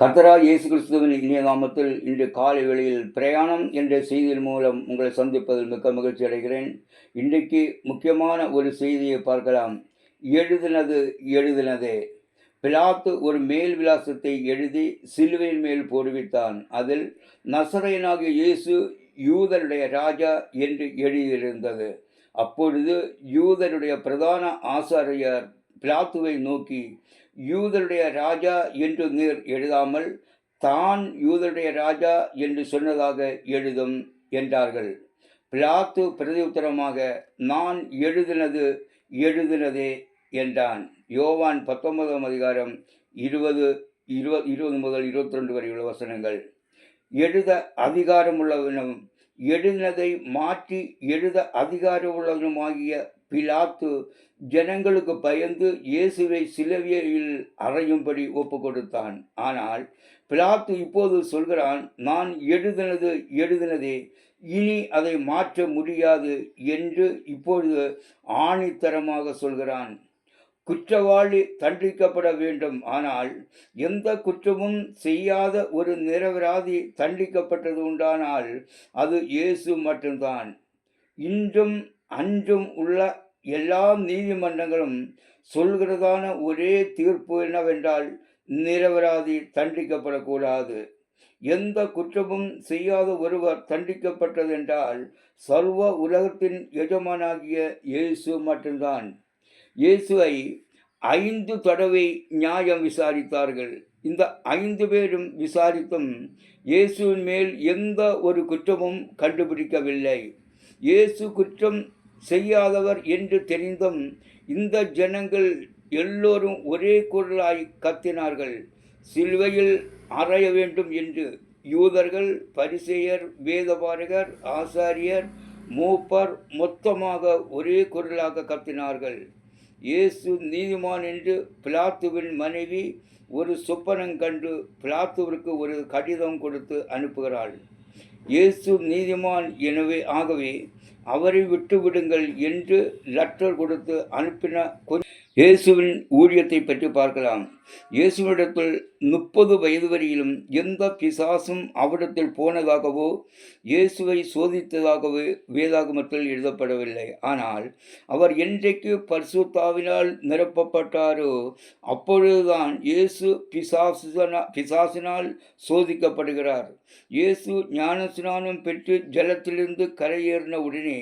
கர்த்தரா இயேசு கிறிஸ்துவின் இனிய நாமத்தில் இன்று காலை வேளையில் பிரயாணம் என்ற செய்தியின் மூலம் உங்களை சந்திப்பதில் மிக்க மகிழ்ச்சி அடைகிறேன். இன்றைக்கு முக்கியமான ஒரு செய்தியை பார்க்கலாம். எழுதினது எழுதினதே. பிலாத்து ஒரு மேல் விலாசத்தை எழுதி சிலுவையின் மேல் போடுவித்தான். அதில் நசரையனாகிய இயேசு யூதருடைய ராஜா என்று எழுதியிருந்தது. அப்பொழுது யூதருடைய பிரதான ஆசாரியர் பிலாத்துவை நோக்கி யூதருடைய ராஜா என்று நீர் எழுதாமல் தான் யூதருடைய ராஜா என்று சொன்னதாக எழுதும் என்றார்கள். பிலாத்து பிரதியுத்தரமாக நான் எழுதினது எழுதினதே என்றான். யோவான் பத்தொன்பதாம் அதிகாரம் இருபது இருபது இருபது முதல் இருபத்தி ரெண்டு வரை உள்ள வசனங்கள். எழுத அதிகாரமுள்ளவனும் எழுதினதை மாற்றி எழுத அதிகாரமுள்ளவனுமாகிய பிலாத்து ஜனங்களுக்கு பயந்து இயேசுவை சிலவியில் அறையும்படி ஒப்பு கொடுத்தான் ஆனால் பிலாத்து இப்போது சொல்கிறான் நான் எழுதினது எழுதினதே இனி அதை மாற்ற முடியாது என்று இப்பொழுது ஆணித்தரமாக சொல்கிறான். குற்றவாளி தண்டிக்கப்பட வேண்டும். ஆனால் எந்த குற்றமும் செய்யாத ஒரு நிரபராதி தண்டிக்கப்பட்டது உண்டானால் அது இயேசு மட்டும்தான். இன்றும் அன்றும் உள்ள எல்லா நீதிமன்றங்களும் சொல்கிறதான ஒரே தீர்ப்பு என்னவென்றால் நிரபராதி தண்டிக்கப்படக்கூடாது. எந்த குற்றமும் செய்யாத ஒருவர் தண்டிக்கப்பட்டதென்றால் சர்வ உலகத்தின் எஜமானாகிய இயேசு மட்டும்தான். இயேசுவை ஐந்து தடவை நியாயம் விசாரித்தார்கள். இந்த ஐந்து பேரும் விசாரித்தும் இயேசுவின் மேல் எந்த ஒரு குற்றமும் கண்டுபிடிக்கவில்லை. இயேசு குற்றம் செய்யாதவர் என்று தெரிந்தும் இந்த ஜனங்கள் எல்லோரும் ஒரே குரலாய் கத்தினார்கள். சிலுவையில் அறைய வேண்டும் என்று யூதர்கள் பரிசெயர் வேதபாரகர் ஆசாரியர் மூப்பர் மொத்தமாக ஒரே குரலாக கத்தினார்கள். இயேசு நீதிமான் என்று பிலாத்துவின் மனைவி ஒரு சொப்பனம் கண்டு பிலாத்துவிற்கு ஒரு கடிதம் கொடுத்து அனுப்புகிறாள். இயேசு நீதிமான் எனவே ஆகவே அவரை விட்டு விடுங்கள் என்று லெட்டர் கொடுத்து அனுப்பின கொஞ்சம் இயேசுவின் ஊழியத்தை பற்றி பார்க்கலாம். இயேசுவிடத்தில் முப்பது வயது வரையிலும் எந்த பிசாசும் அவரிடத்தில் போனதாகவோ இயேசுவை சோதித்ததாகவோ வேதாகமத்தில் எழுதப்படவில்லை. ஆனால் அவர் என்றைக்கு பரிசுத்தாவினால் நிரப்பப்பட்டாரோ அப்பொழுதுதான் இயேசு பிசாசுனா பிசாசினால் சோதிக்கப்படுகிறார். இயேசு ஞானஸ்நானம் பெற்று ஜலத்திலிருந்து கரையேறின உடனே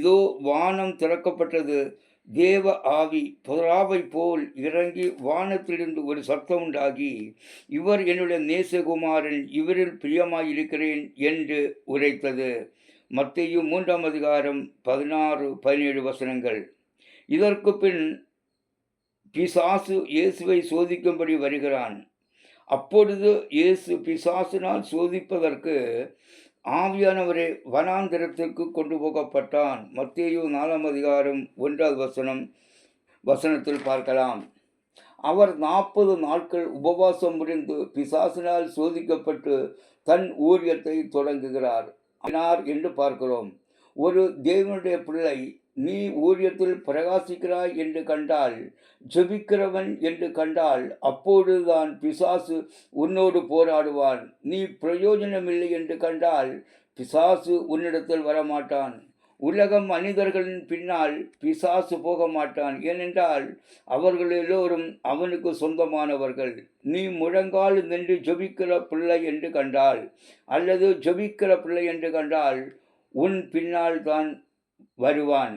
இதோ வானம் திறக்கப்பட்டது. தேவ ஆவி புறாவை போல் இறங்கி வானத்திலிருந்து ஒரு சத்தம் உண்டாகி இவர் என்னுடைய நேசகுமாரன் இவரில் பிரியமாயிருக்கிறேன் என்று உரைத்தது. மத்தையும் மூன்றாம் அதிகாரம் பதினாறு பதினேழு வசனங்கள். இதற்கு பின் பிசாசு இயேசுவை சோதிக்கும்படி வருகிறான். அப்பொழுது இயேசு பிசாசினால் சோதிப்பதற்கு ஆவியானவரே வனாந்திரத்திற்கு கொண்டு போகப்பட்டான் மத்தேயு நாலாம் அதிகாரம் ஒன்றாவது வசனம் வசனத்தில் பார்க்கலாம். அவர் நாற்பது நாட்கள் உபவாசம் புரிந்து பிசாசினால் சோதிக்கப்பட்டு தன் ஊரியத்தை தொடங்குகிறார். என்று பார்க்கிறோம். ஒரு தேவனுடைய பிள்ளை நீ ஊழியத்தில் பிரகாசிக்கிறாய் என்று கண்டால் ஜெபிக்கிறவன் என்று கண்டால் அப்பொழுதுதான் பிசாசு உன்னோடு போராடுவான். நீ பிரயோஜனமில்லை என்று கண்டால் பிசாசு உன்னிடத்தில் வரமாட்டான். உலகம் மனிதர்களின் பின்னால் பிசாசு போக மாட்டான் ஏனென்றால் அவர்கள் எல்லோரும் அவனுக்கு சொந்தமானவர்கள். நீ முழங்கால் நின்று ஜொபிக்கிற பிள்ளை என்று கண்டால் அல்லது ஜொபிக்கிற பிள்ளை என்று கண்டால் உன் பின்னால் தான் வருவான்.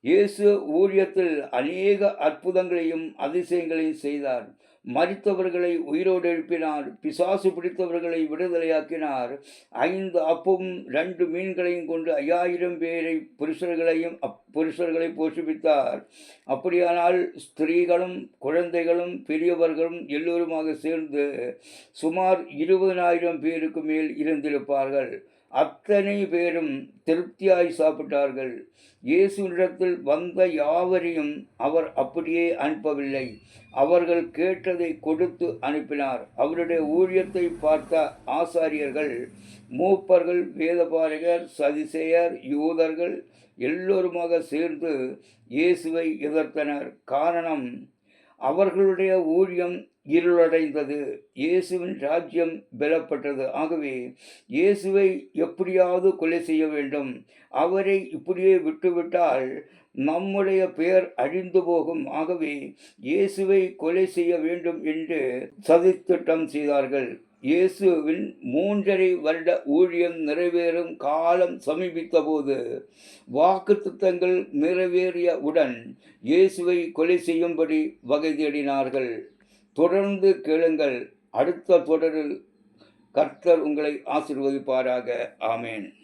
இயேசு ஊழியத்தில் அநேக அற்புதங்களையும் அதிசயங்களையும் செய்தார். மறித்தவர்களை உயிரோடு எழுப்பினார். பிசாசு பிடித்தவர்களை விடுதலையாக்கினார். ஐந்து அப்பவும் ரெண்டு மீன்களையும் கொண்டு ஐயாயிரம் பேரை புருஷர்களையும் புருஷர்களை போஷிப்பித்தார். அப்படியானால் ஸ்திரீகளும் குழந்தைகளும் பெரியவர்களும் எல்லோருமாக சேர்ந்து சுமார் இருபதனாயிரம் பேருக்கு மேல் இருந்திருப்பார்கள். அத்தனை பேரும் திருப்தியாய் சாப்பிட்டார்கள். இயேசுவிடத்தில் வந்த யாவரையும் அவர் அப்படியே அனுப்பவில்லை. அவர்கள் கேட்டதை கொடுத்து அனுப்பினார். அவருடைய ஊழியத்தை பார்த்த ஆசாரியர்கள் மூப்பர்கள் வேதபாரகர் சதிசேயர் யூதர்கள் எல்லோருமாக சேர்ந்து இயேசுவை எதிர்த்தனர். காரணம் அவர்களுடைய ஊழியம் இருளடைந்தது இயேசுவின் ராஜ்யம் பலப்பட்டது ஆகவே இயேசுவை எப்படியாவது கொலை செய்ய வேண்டும். அவரை இப்படியே விட்டுவிட்டால் நம்முடைய பெயர் அழிந்து போகும். ஆகவே இயேசுவை கொலை செய்ய வேண்டும் என்று சதித்திட்டம் செய்தார்கள். இயேசுவின் மூன்றரை வருட ஊழியம் நிறைவேறும் காலம் சமீபித்தபோது வாக்குத்தத்தங்கள் நிறைவேறியவுடன் இயேசுவை கொலை செய்யும்படி வகை தேடினார்கள். தொடர்ந்து கேளுங்கள். அடுத்த தொடரில் கர்த்தர் உங்களை ஆசிர்வதிப்பாராக. ஆமேன்.